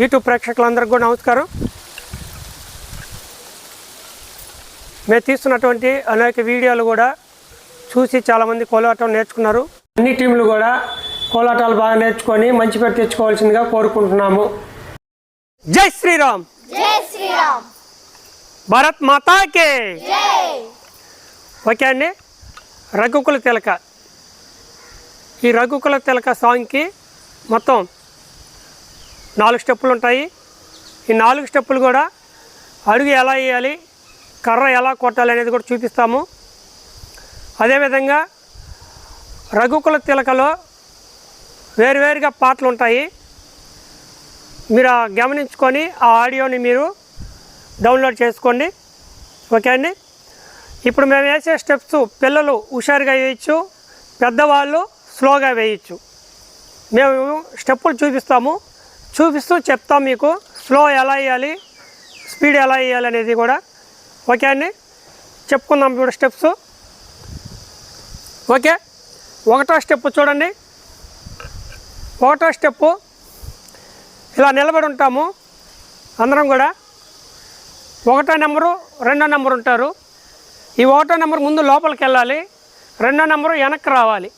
YouTube ప్రేక్షకులందరికీ కూడా నమస్కారం. మేము తీస్తున్నటువంటి అనేక వీడియోలు కూడా చూసి చాలామంది కోలాటం నేర్చుకున్నారు. అన్ని టీంలు కూడా కోలాటాలు బాగా నేర్చుకొని మంచి పేరు తెచ్చుకోవాల్సిందిగా కోరుకుంటున్నాము. జై శ్రీరామ్! భారత్ మాతాకే! ఓకే అండి. రఘుకుల తిలక. ఈ రఘుకుల తిలక సాంగ్కి మొత్తం నాలుగు స్టెప్పులు ఉంటాయి. ఈ నాలుగు స్టెప్పులు కూడా అడుగు ఎలా వేయాలి కర్ర ఎలా కొట్టాలి అనేది కూడా చూపిస్తాము. అదేవిధంగా రఘుకుల తిలకలో వేరువేరుగా పాటలు ఉంటాయి. మీరు గమనించుకొని ఆ ఆడియోని మీరు డౌన్లోడ్ చేసుకోండి. ఓకే అండి? ఇప్పుడు మేము వేసే స్టెప్స్ పిల్లలు హుషారుగా వేయచ్చు పెద్దవాళ్ళు స్లోగా వేయచ్చు. మేము స్టెప్పులు చూపిస్తాము. చూపిస్తూ చెప్తాం మీకు. స్లో ఎలా వేయాలి? స్పీడ్ ఎలా వేయాలి అనేది కూడా. ఓకే అండి? చెప్పుకుందాం ఇప్పుడు స్టెప్స్ ఓకే ఒకటో స్టెప్ చూడండి. ఒకటో స్టెప్పు ఇలా నిలబడి ఉంటాము. అందరం కూడా. ఒకటో నెంబరు రెండో నెంబర్ ఉంటారు. ఈ ఒకటో నెంబర్ ముందు లోపలికి వెళ్ళాలి. రెండో నెంబరు వెనక్కి రావాలి.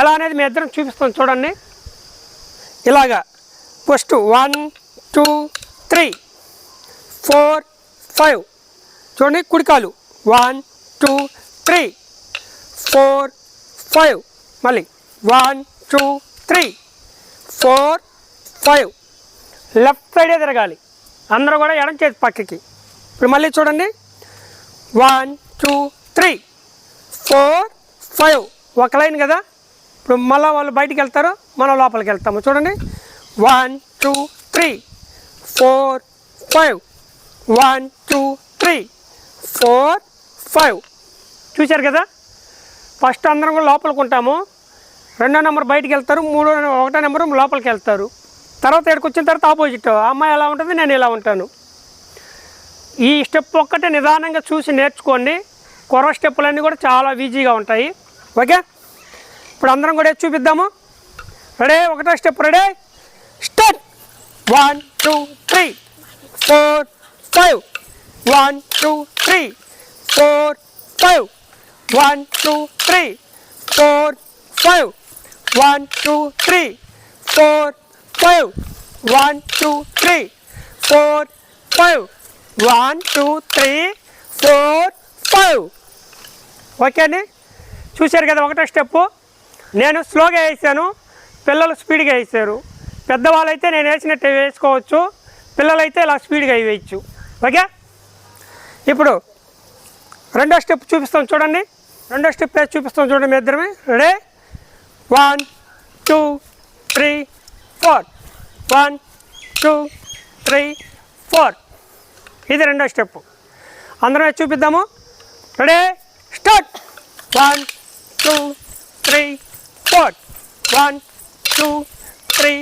ఎలా అనేది మీ ఇద్దరం చూపిస్తాం చూడండి. ఇలాగా. First one two three four five. చూడండి కుడికాలు. One two three four five. మళ్ళీ. One two three four five. Left సైడే తిరగాలి. అందరూ కూడా ఎడం చేతి పక్కకి. ఇప్పుడు మళ్ళీ చూడండి. One two three four five. ఒక లైన్ కదా. ఇప్పుడు మళ్ళీ వాళ్ళు బయటికి వెళ్తారు మనం లోపలికి వెళ్తాము. చూడండి. One two three four five one two three four five చూశారు కదా? ఫస్ట్ అందరం కూడా లోపలికి ఉంటాము. రెండో నెంబర్ బయటికి వెళ్తారు. మూడో ఒకటో నెంబర్ లోపలికి వెళ్తారు. తర్వాత ఇక్కడికి వచ్చిన తర్వాత ఆపోజిట్ ఆ అమ్మాయి ఎలా ఉంటుంది? నేను ఇలా ఉంటాను. ఈ స్టెప్ ఒక్కటే నిదానంగా చూసి నేర్చుకోండి. కొరవ స్టెప్పులన్నీ కూడా చాలా ఈజీగా ఉంటాయి. ఓకే ఇప్పుడు అందరం కూడా చూపిద్దాము? రెడీ ఒకటో step ready one two three four five one two three four five one two three four five one two three four five one two three four five one two three four five okay అండి? చూశారు కదా ఒకటో step. నేను స్లోగా వేసాను. పిల్లలు స్పీడ్గా వేసారు. పెద్దవాళ్ళైతే నేను వేసినట్టు వేసుకోవచ్చు పిల్లలైతే ఇలా స్పీడ్గా వేయచ్చు. ఓకే? ఇప్పుడు రెండో స్టెప్ చూపిస్తాం చూడండి. రెండో స్టెప్ వేసి చూపిస్తాం చూడండి మీ ఇద్దరమే. Ready? One two three four. One two three four. ఇది రెండో స్టెప్. అందరం చూపిద్దాము. Ready? Start. One two three four. One two three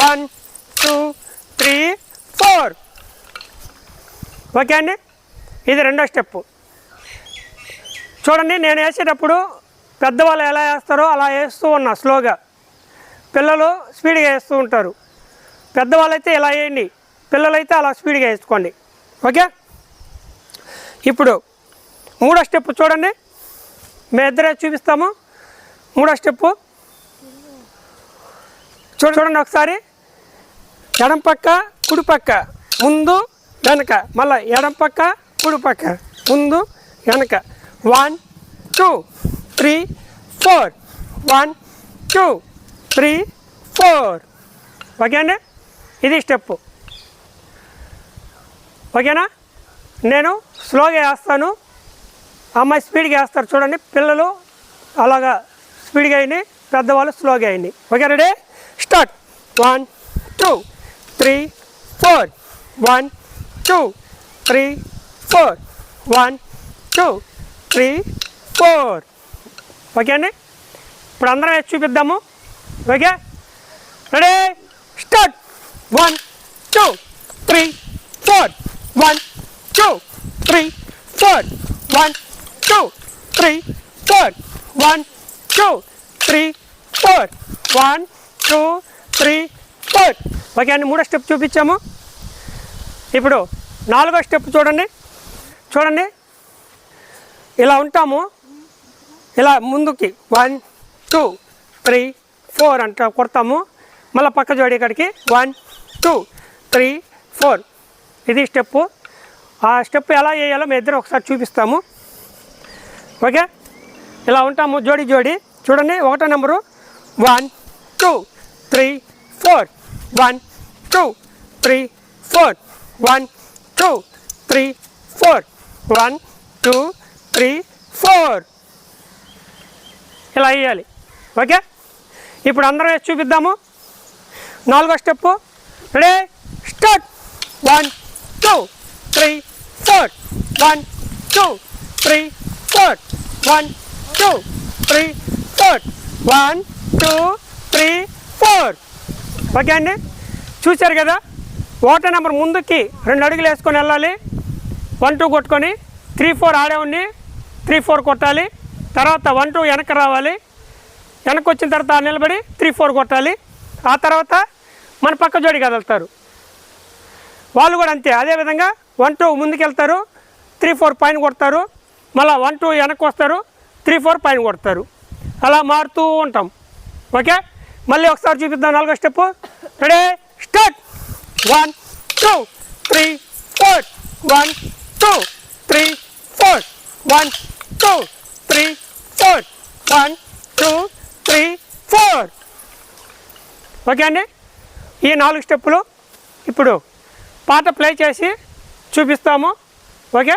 one two three four. Okay అండి? ఇది రెండో స్టెప్ చూడండి నేను వేసేటప్పుడు పెద్దవాళ్ళు ఎలా వేస్తారో అలా వేస్తూ ఉన్నా స్లోగా. పిల్లలు స్పీడ్గా వేస్తూ ఉంటారు. పెద్దవాళ్ళు అయితే ఇలా వేయండి పిల్లలైతే అలా స్పీడ్గా వేసుకోండి. ఓకే? ఇప్పుడు మూడో స్టెప్ చూడండి. మేము ఇద్దరే చూపిస్తాము. మూడో స్టెప్పు. చూడండి ఒకసారి. ఎడం పక్క కుడి పక్క. ముందు వెనక. మళ్ళీ ఎడం పక్క కుడి పక్క. ముందు వెనక. One two three four one two three four okay అండి? ఇది స్టెప్పు ఓకేనా నేను స్లోగా వేస్తాను. అమ్మాయి స్పీడ్గా వేస్తారు. చూడండి పిల్లలు అలాగా స్పీడ్గా అయింది పెద్దవాళ్ళు స్లోగా అయింది okay ready start. One two three four. One two three four. One two three four. Okay అండి? ఇప్పుడు అందరం వేసి చూపిద్దాము. Okay? Ready? Start. One two three four. One two three four. One two three four. One two three four. One two three four. Okay అండి మూడో step చూపించాము. ఇప్పుడు నాలుగో step చూడండి. చూడండి. ఇలా ఉంటాము. ఇలా ముందుకి. వన్ టూ త్రీ ఫోర్ అంట కొడతాము. మళ్ళీ పక్క జోడి ఇక్కడికి. One two three four. ఇది స్టెప్పు. ఆ స్టెప్ ఎలా వేయాలో మీ ఇద్దరు ఒకసారి చూపిస్తాము. ఓకే? ఇలా ఉంటాము జోడి జోడి. చూడండి. ఒకటో number. One two three four one two three four one two three four one two three four ఇలా వేయాలి. ఓకే ఇప్పుడు అందరం వేసి చూపిద్దాము. నాలుగో step ready start one two three four one two three four one two three four one two three four okay అండి? చూశారు కదా? ఓటర్ నెంబర్ ముందుకి రెండు అడుగులు వేసుకొని వెళ్ళాలి. వన్ టూ కొట్టుకొని త్రీ ఫోర్ ఆడే ఉండి త్రీ ఫోర్ కొట్టాలి. తర్వాత వన్ టూ వెనక్కి రావాలి. వెనక్కి వచ్చిన తర్వాత నిలబడి త్రీ ఫోర్ కొట్టాలి. ఆ తర్వాత మన పక్క జోడి కదులుతారు వాళ్ళు కూడా అంతే. అదేవిధంగా వన్ టూ ముందుకు వెళ్తారు. త్రీ ఫోర్ పైన కొడతారు. మళ్ళీ వన్ టూ వెనక్కి వస్తారు. త్రీ ఫోర్ పైన కొడతారు. అలా మారుతూ ఉంటాం. ఓకే? మళ్ళీ ఒకసారి చూపిద్దాం నాలుగో step. Ready start one two three four one two three four one two three four one two three four okay అండి? ఈ నాలుగు స్టెప్పులు ఇప్పుడు పాట ప్లే చేసి చూపిస్తాము. ఓకే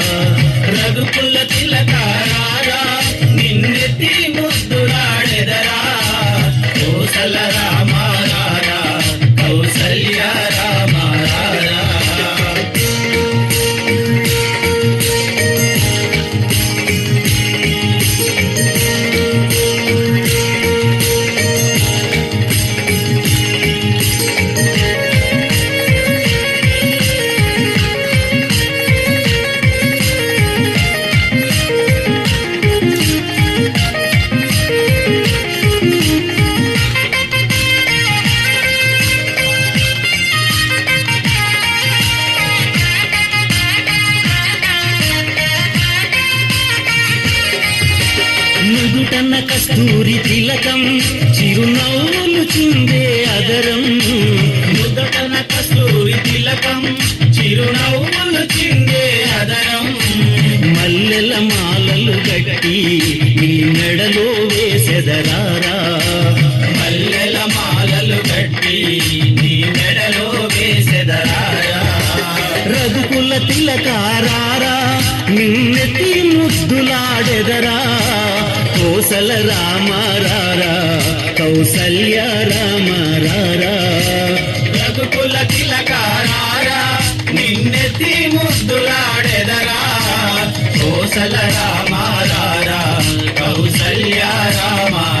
నుదుటన కస్తూరి తిలకం చిరునవ్వులు చిందే అదరం మల్లెల మాలలు గట్టి నీ మెడలో వేసెదరారా. మల్లెల మాలలు గట్టి నీ మెడలో వేసెదరారా. రఘుకుల తిలకారారా నిన్నెత్తి ముద్దులాడెదరా. కోసల రామారారా కౌసల్య రామారారా. కోసల రామారారా కౌసల్య రామారారా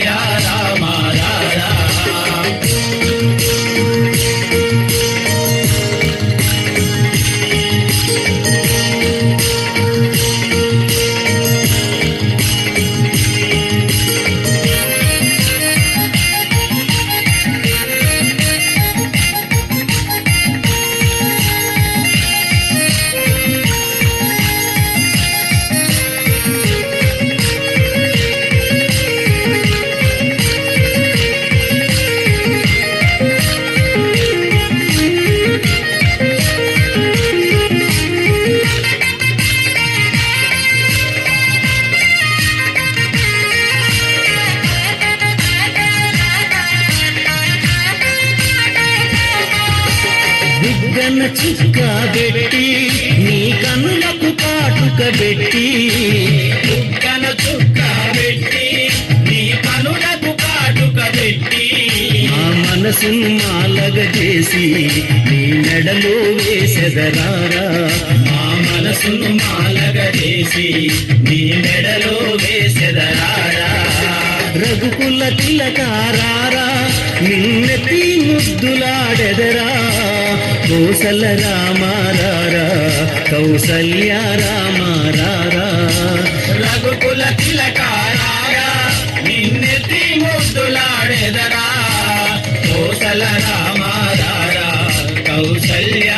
పెట్టి నీ కన్నులకు కాటుక పెట్టి బుగ్గన చుక్క పెట్టి నీ కనులకు కాటుక పెట్టి. ఆ మనసును మాలగ చేసి నీ మెడలో వేసెదరారా. మా మనసును మాలగ చేసి నీ మెడలో వేసెదరారా. రఘుకుల తిలకారారా నిన్నెత్తి ముద్దులాడెదరా. కోసల రామారా కౌసల్య రామారా రఘుకుల తిలకారా నిన్నెత్తి ముద్దులాడెదరా కోసల కౌసల్య